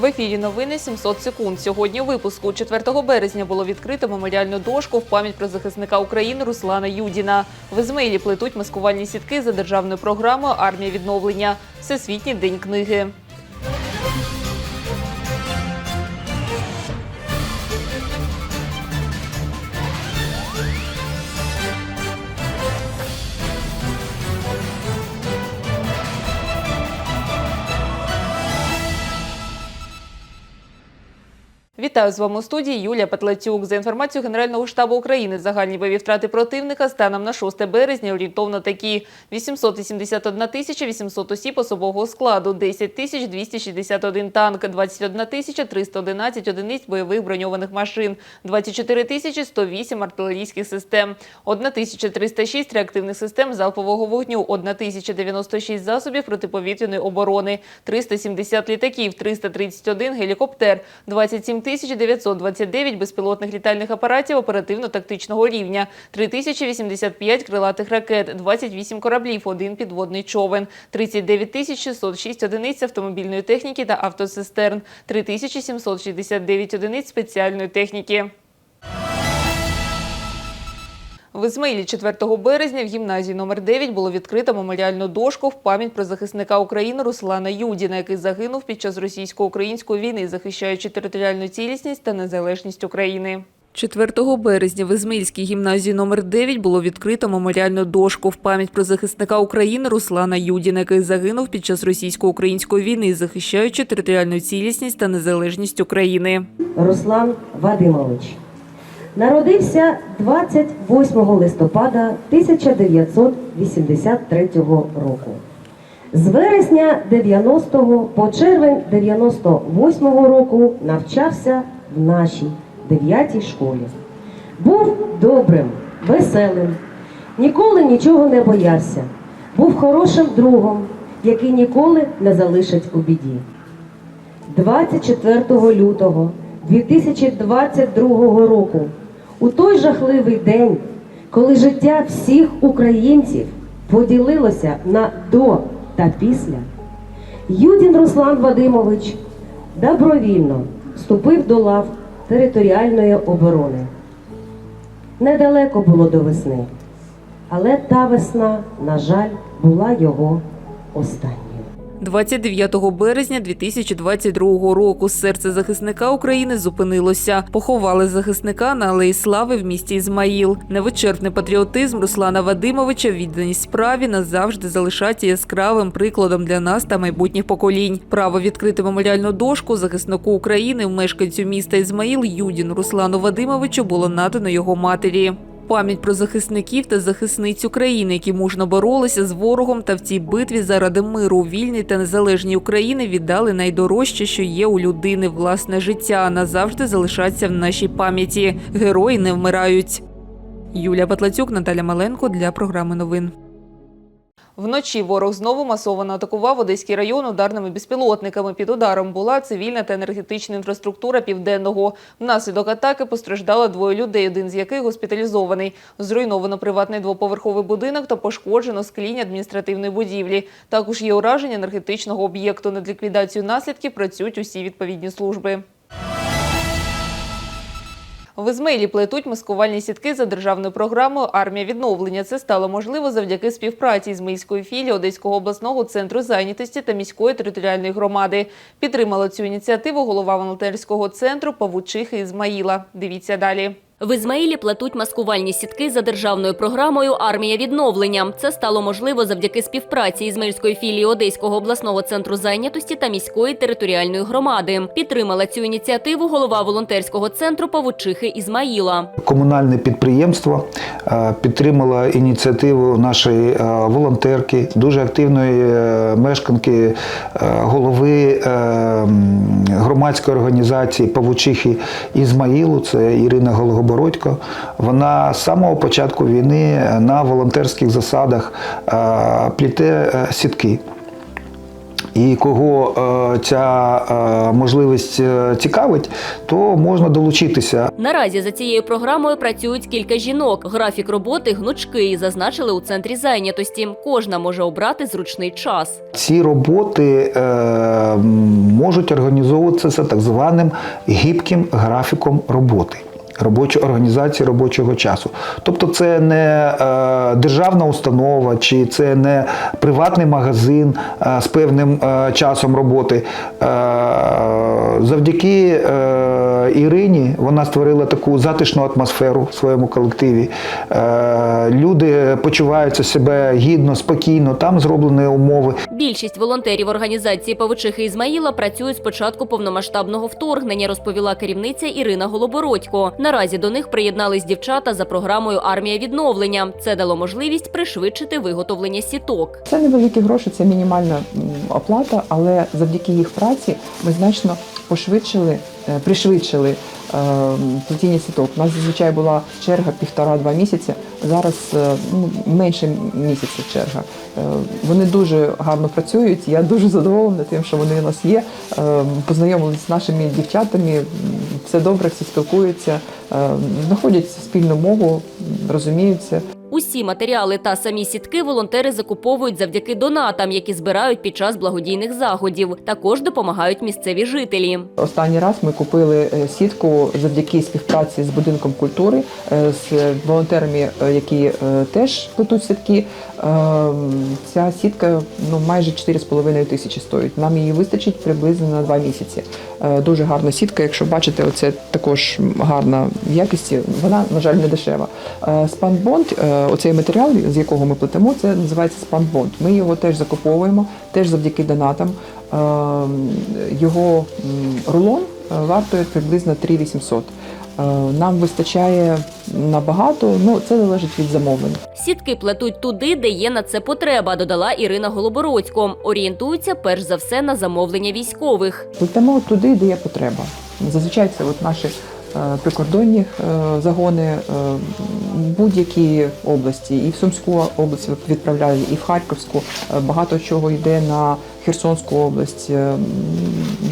В ефірі новини 700 секунд. Сьогодні випуску 4 березня було відкрито меморіальну дошку в пам'ять про захисника України Руслана Юдіна. В Ізмаїлі плетуть маскувальні сітки за державною програмою Армія відновлення. Всесвітній день книги. Вітаю з вами у студії Юлія Петлецюк. За інформацією Генерального штабу України, загальні бойові втрати противника станом на 6 березня орієнтовно такі: 881 тисяча 800 осіб особового складу, 10 тисяч 261 танк, 21 тисяча 311 одиниць бойових броньованих машин, 24 тисячі 108 артилерійських систем, 1 тисяча 306 реактивних систем залпового вогню, 1 тисяча 96 засобів протиповітряної оборони, 370 літаків, 331 гелікоптер, 27 тисяч 929 безпілотних літальних апаратів оперативно-тактичного рівня, 3085 крилатих ракет, 28 кораблів, один підводний човен, 39 тисяч 606 одиниць автомобільної техніки та автоцистерн, 3769 одиниць спеціальної техніки. В Ізмаїлі 4 березня в гімназії номер 9 було відкрито меморіальну дошку в пам'ять про захисника України Руслана Юдіна, який загинув під час російсько-української війни, захищаючи територіальну цілісність та незалежність України. 4 березня в Ізмаїльській гімназії номер 9 було відкрито меморіальну дошку в пам'ять про захисника України Руслана Юдіна, який загинув під час російсько-української війни, захищаючи територіальну цілісність та незалежність України. Руслан Вадимович. Народився 28 листопада 1983 року. З вересня 90-го по червень 98-го року навчався в нашій 9 школі. Був добрим, веселим, ніколи нічого не боявся. Був хорошим другом, який ніколи не залишить у біді. 24 лютого 2022 року, у той жахливий день, коли життя всіх українців поділилося на до та після, Юдін Руслан Вадимович добровільно вступив до лав територіальної оборони. Недалеко було до весни, але та весна, на жаль, була його останньою. 29 березня 2022 року серце захисника України зупинилося. Поховали захисника на Алеї Слави в місті Ізмаїл. Невичерпний патріотизм Руслана Вадимовича, відданість справі назавжди залишаться яскравим прикладом для нас та майбутніх поколінь. Право відкрити меморіальну дошку захиснику України, мешканцю міста Ізмаїл Юдін Руслану Вадимовичу було надано його матері. Пам'ять про захисників та захисниць України, які мужно боролися з ворогом та в цій битві заради миру вільній та незалежній Україні віддали найдорожче, що є у людини власне життя, назавжди залишаться в нашій пам'яті. Герої не вмирають. Юлія Батлацюк, Наталя Маленко для програми новин. Вночі ворог знову масово атакував Одеський район ударними безпілотниками. Під ударом була цивільна та енергетична інфраструктура південного. Внаслідок атаки постраждало двоє людей, один з яких госпіталізований. Зруйновано приватний двоповерховий будинок та пошкоджено скління адміністративної будівлі. Також є ураження енергетичного об'єкту. Над ліквідацією наслідків працюють усі відповідні служби. В Ізмаїлі плетуть маскувальні сітки за державною програмою Армія відновлення. Це стало можливо завдяки співпраці з міською філії Одеського обласного центру зайнятості та міської територіальної громади. Підтримала цю ініціативу голова волонтерського центру Павучихи Ізмаїла. Дивіться далі. В Ізмаїлі плетуть маскувальні сітки за державною програмою Армія відновлення. Це стало можливо завдяки співпраці Ізмаїльської філії Одеського обласного центру зайнятості та міської територіальної громади. Підтримала цю ініціативу голова волонтерського центру Павучихи Ізмаїла. Комунальне підприємство е, підтримало ініціативу нашої е, волонтерки, дуже активної е, мешканки, голови громадської організації Павучихи Ізмаїлу, це Ірина Голгобородько. Вона з самого початку війни на волонтерських засадах е, пліте е, сітки. і кого е, ця е, можливість е, цікавить, то можна долучитися. Наразі за цією програмою працюють кілька жінок. Графік роботи гнучкий, зазначили у центрі зайнятості. Кожна може обрати зручний час. Ці роботи е, можуть організовуватися так званим гібким графіком роботи. Робочої організації робочого часу. Тобто це не е, державна установа чи це не приватний магазин е, з певним е, часом роботи. Е, завдяки е, Ірині вона створила таку затишну атмосферу в своєму колективі. Е, люди почуваються себе гідно, спокійно, там зроблені умови. Більшість волонтерів організації Павучихи Ізмаїла працюють з початку повномасштабного вторгнення, розповіла керівниця Ірина Голобородько. Наразі до них приєднались дівчата за програмою Армія відновлення. Це дало можливість пришвидшити виготовлення сіток. Це невеликі гроші, це мінімальна оплата, але завдяки їх праці ми значно пошвидшили, е, пришвидшили плетіння сіток. У нас зазвичай була черга півтора-два місяці. Зараз е, ну, менше місяця черга. Е, Вони дуже гарно працюють. Я дуже задоволена тим, що вони у нас є. Познайомилися з нашими дівчатами. Все добре, всі спілкуються, знаходять спільну мову, розуміються. Усі матеріали та самі сітки волонтери закуповують завдяки донатам, які збирають під час благодійних заходів. Також допомагають місцеві жителі. Останній раз ми купили е, сітку завдяки співпраці з будинком культури е, з волонтерами, е, які теж плетуть сітки. Е, Ця сітка ну майже 4,5 тисячі стоїть. Нам її вистачить приблизно на два місяці. Е, Дуже гарна сітка. Якщо бачите, оце також гарна в якості. Вона на жаль не дешева. Е, Спанбонд, е, оцей матеріал, з якого ми плетемо, це називається спанбонд. Ми його теж закуповуємо, теж завдяки донатам. Е, Його рулон е, вартує приблизно 3800. Е, Нам вистачає набагато, ну це залежить від замовлень. Сітки плетуть туди, де є на це потреба, додала Ірина Голобородько. Орієнтуються перш за все на замовлення військових. Плетемо туди, де є потреба. Зазвичай це от наші е, прикордонні е, загони будь-які області, і в Сумську область відправляю, і в Харківську. Багато чого йде на Херсонську область.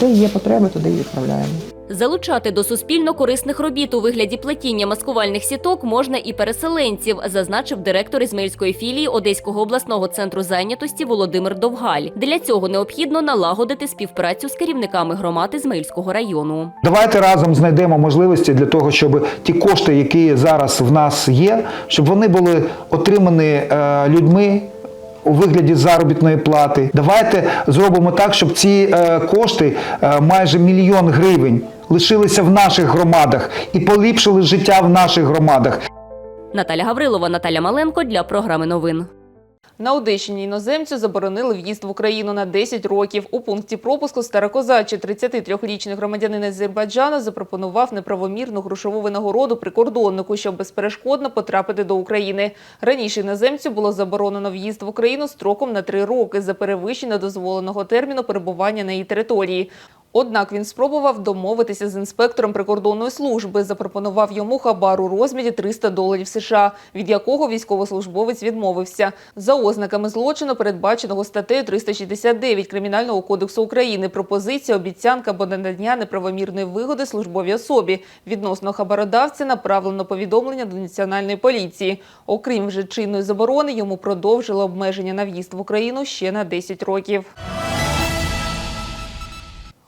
Де є потреба, туди і відправляємо. Залучати до суспільно корисних робіт у вигляді плетіння маскувальних сіток можна і переселенців, зазначив директор Ізмаїльської філії Одеського обласного центру зайнятості Володимир Довгаль. Для цього необхідно налагодити співпрацю з керівниками громад Ізмаїльського району. Давайте разом знайдемо можливості для того, щоб ті кошти, які зараз в нас є, щоб вони були отримані е, людьми. У вигляді заробітної плати. Давайте зробимо так, щоб ці е, кошти, е, майже мільйон гривень, лишилися в наших громадах і поліпшили життя в наших громадах. Наталя Гаврилова, Наталя Маленко для програми новин. На Одещині іноземцю заборонили в'їзд в Україну на 10 років. У пункті пропуску Старокозачі 33-річний громадянин Азербайджану запропонував неправомірну грошову винагороду прикордоннику, щоб безперешкодно потрапити до України. Раніше іноземцю було заборонено в'їзд в Україну строком на 3 роки за перевищення дозволеного терміну перебування на її території. Однак він спробував домовитися з інспектором прикордонної служби, запропонував йому хабар у розмірі 300 доларів США, від якого військовослужбовець відмовився. За ознаками злочину, передбаченого статтею 369 Кримінального кодексу України, пропозиція, обіцянка або надання неправомірної вигоди службовій особі. Відносно хабародавця направлено повідомлення до національної поліції. Окрім вже чинної заборони, йому продовжили обмеження на в'їзд в Україну ще на 10 років.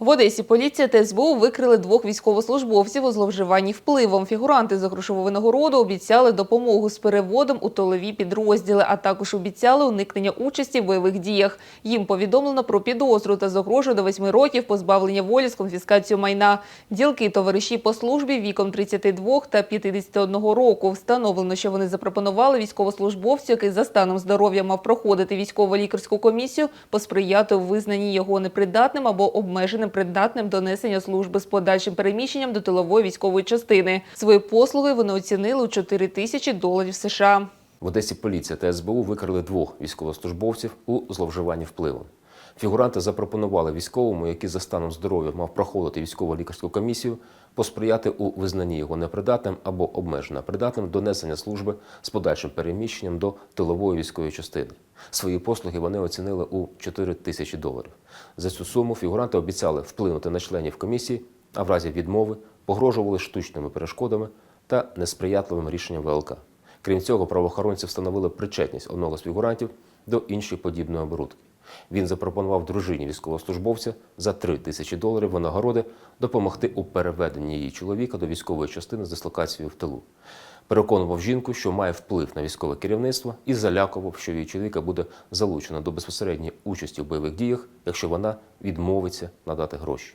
В Одесі поліція та СБУ викрили двох військовослужбовців у зловживанні впливом. Фігуранти за грошову винагороду обіцяли допомогу з переводом у тилові підрозділи, а також обіцяли уникнення участі в бойових діях. Їм повідомлено про підозру та загрожує до 8 років позбавлення волі з конфіскацією майна. Ділки товариші по службі віком 32 та 51 року. Встановлено, що вони запропонували військовослужбовцю, який за станом здоров'я мав проходити військово-лікарську комісію, посприяти у визнанні його непридатним або обмеженим придатним до несення служби з подальшим переміщенням до тилової військової частини. Свої послуги вони оцінили у 4 тисячі доларів США. В Одесі поліція та СБУ викрили двох військовослужбовців у зловживанні впливом. Фігуранти запропонували військовому, який за станом здоров'я мав проходити військово-лікарську комісію, посприяти у визнанні його непридатним або обмежено придатним до несення служби з подальшим переміщенням до тилової військової частини. Свої послуги вони оцінили у 4 тисячі доларів. За цю суму фігуранти обіцяли вплинути на членів комісії, а в разі відмови погрожували штучними перешкодами та несприятливим рішенням ВЛК. Крім цього, правоохоронці встановили причетність одного з фігурантів до іншої подібної оборудки. Він запропонував дружині військовослужбовця за 3 тисячі доларів винагороди допомогти у переведенні її чоловіка до військової частини з дислокацією в тилу. Переконував жінку, що має вплив на військове керівництво, і залякував, що її чоловіка буде залучено до безпосередньої участі в бойових діях, якщо вона відмовиться надати гроші.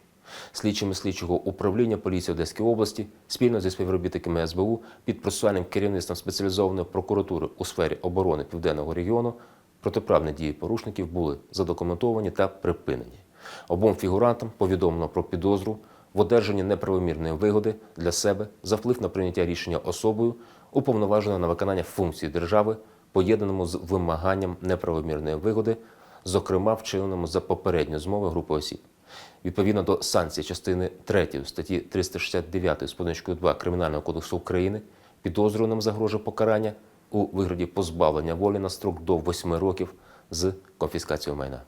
Слідчими слідчого управління поліції Одеської області спільно зі співробітниками СБУ під процесуальним керівництвом спеціалізованої прокуратури у сфері оборони південного регіону протиправні дії порушників були задокументовані та припинені. Обом фігурантам повідомлено про підозру в одержанні неправомірної вигоди для себе за вплив на прийняття рішення особою, уповноваженою на виконання функцій держави, поєднаному з вимаганням неправомірної вигоди, зокрема вчиненому за попередньою змовою групи осіб. Відповідно до санкцій частини 3 статті 369 з позначкою 2 Кримінального кодексу України, підозрюваним загрожує покарання у вигляді позбавлення волі на строк до 8 років з конфіскацією майна.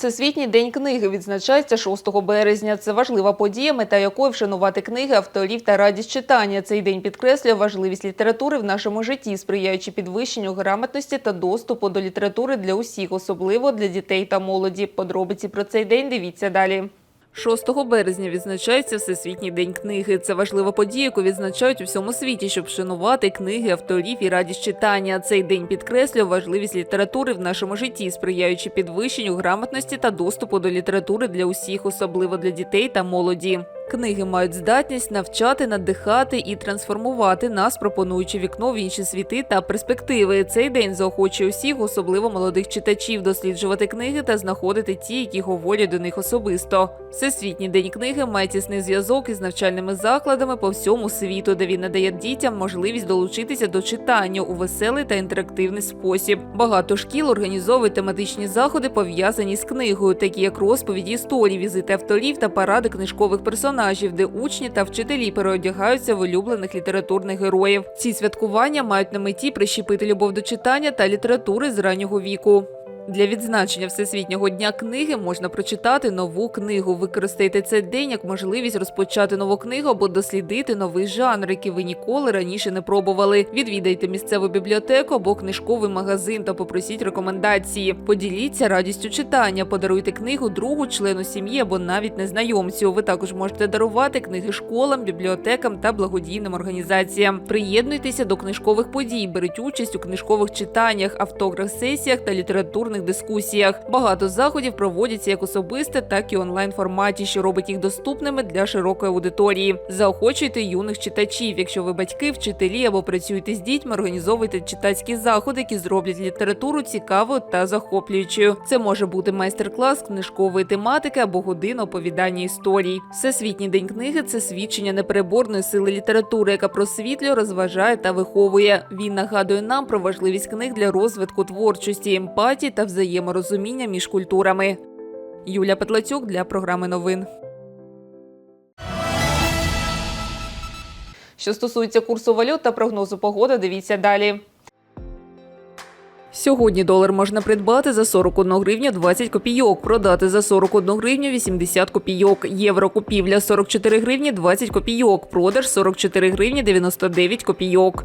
Всесвітній день книги відзначається 6 березня. Це важлива подія, мета якої вшанувати книги авторів та радість читання. Цей день підкреслює важливість літератури в нашому житті, сприяючи підвищенню грамотності та доступу до літератури для усіх, особливо для дітей та молоді. Подробиці про цей день дивіться далі. 6 березня відзначається Всесвітній день книги. Це важлива подія, яку відзначають у всьому світі, щоб вшанувати книги авторів і радість читання. Цей день підкреслює важливість літератури в нашому житті, сприяючи підвищенню грамотності та доступу до літератури для усіх, особливо для дітей та молоді. Книги мають здатність навчати, надихати і трансформувати нас, пропонуючи вікно в інші світи та перспективи. Цей день заохочує усіх, особливо молодих читачів, досліджувати книги та знаходити ті, які говорять до них особисто. Всесвітній день книги має тісний зв'язок із навчальними закладами по всьому світу, де він надає дітям можливість долучитися до читання у веселий та інтерактивний спосіб. Багато шкіл організовують тематичні заходи, пов'язані з книгою, такі як розповіді історії, візити авторів та паради книжкових персонажів, де учні та вчителі переодягаються в улюблених літературних героїв. Ці святкування мають на меті прищепити любов до читання та літератури з раннього віку. Для відзначення Всесвітнього дня книги можна прочитати нову книгу. Використайте цей день як можливість розпочати нову книгу або дослідити новий жанр, який ви ніколи раніше не пробували. Відвідайте місцеву бібліотеку або книжковий магазин та попросіть рекомендації. Поділіться радістю читання, подаруйте книгу другу члену сім'ї або навіть незнайомцю. Ви також можете дарувати книги школам, бібліотекам та благодійним організаціям. Приєднуйтеся до книжкових подій, беріть участь у книжкових читаннях, автограф-сесіях та літературних дискусіях. Багато заходів проводяться як особисте, так і онлайн форматі, що робить їх доступними для широкої аудиторії. Заохочуйте юних читачів. Якщо ви батьки, вчителі або працюєте з дітьми, організовуйте читацькі заходи, які зроблять літературу цікавою та захоплюючою. Це може бути майстер-клас книжкової тематики або година оповідання історій. Всесвітній день книги це свідчення непереборної сили літератури, яка просвітлює, розважає та виховує. Він нагадує нам про важливість книг для розвитку творчості, емпатії та взаєморозуміння між культурами. Юля Петлацюк для програми новин. Що стосується курсу валют та прогнозу погоди, дивіться далі. Сьогодні долар можна придбати за 41 гривню 20 копійок, продати за 41 гривню 80 копійок. Євро купівля 44 гривні 20 копійок, продаж 44 гривні 99 копійок.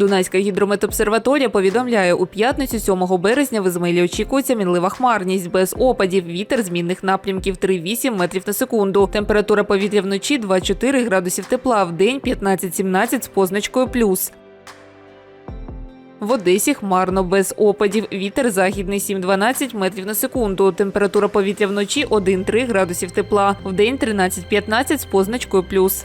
Дунайська гідрометобсерваторія повідомляє, у п'ятницю 7 березня в Ізмаїлі очікується мінлива хмарність без опадів, вітер змінних напрямків 3,8 метрів на секунду. Температура повітря вночі 2,4 градусів тепла, в день 15-17 з позначкою плюс. В Одесі хмарно без опадів. Вітер західний 7-12 метрів на секунду. Температура повітря вночі 1-3 градусів тепла. В день 13-15 з позначкою плюс.